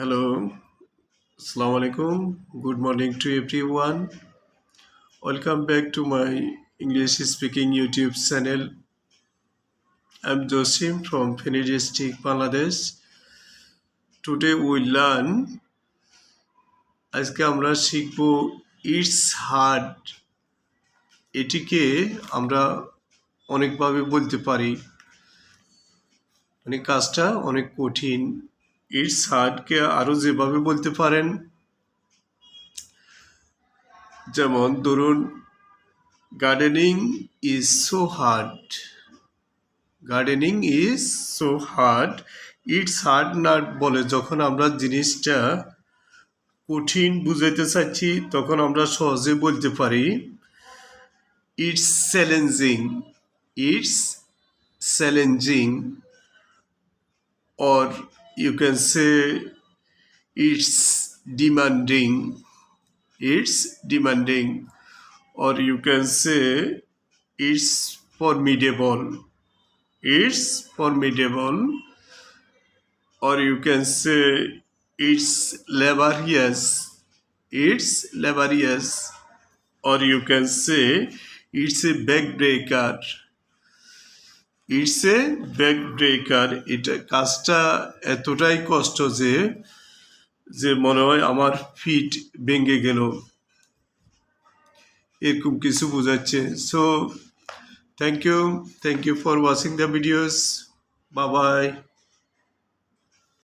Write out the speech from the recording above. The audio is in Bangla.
Hello, Assalamu alaikum. Good morning to everyone. Welcome back to my English speaking YouTube channel. I'm Josim from Feni District, Bangladesh. Today we learn আজকে আমরা শিখব ইটস হার্ড এটিকে আমরা অনেকভাবে বলতে পারি মানে কাজটা অনেক কঠিন ইটস হার্ডকে আরও যেভাবে বলতে পারেন, যেমন ধরুন gardening is so hard gardening is so hard it's hard না বলে যখন আমরা জিনিসটা কঠিন বুঝাইতে চাচ্ছি, তখন আমরা সহজে বলতে পারি it's challenging it's challenging or you can say it's demanding. It's demanding. Or you can say it's formidable. It's formidable. Or you can say it's laborious. It's laborious. Or you can say it's a backbreaker it's a back breaker এটা কাজটা এতটাই কষ্ট যে যে মনে হয় আমার ফিট ভেঙে গেল। এরকম কিছু বোঝাচ্ছে। So thank you thank you for watching the videos Babai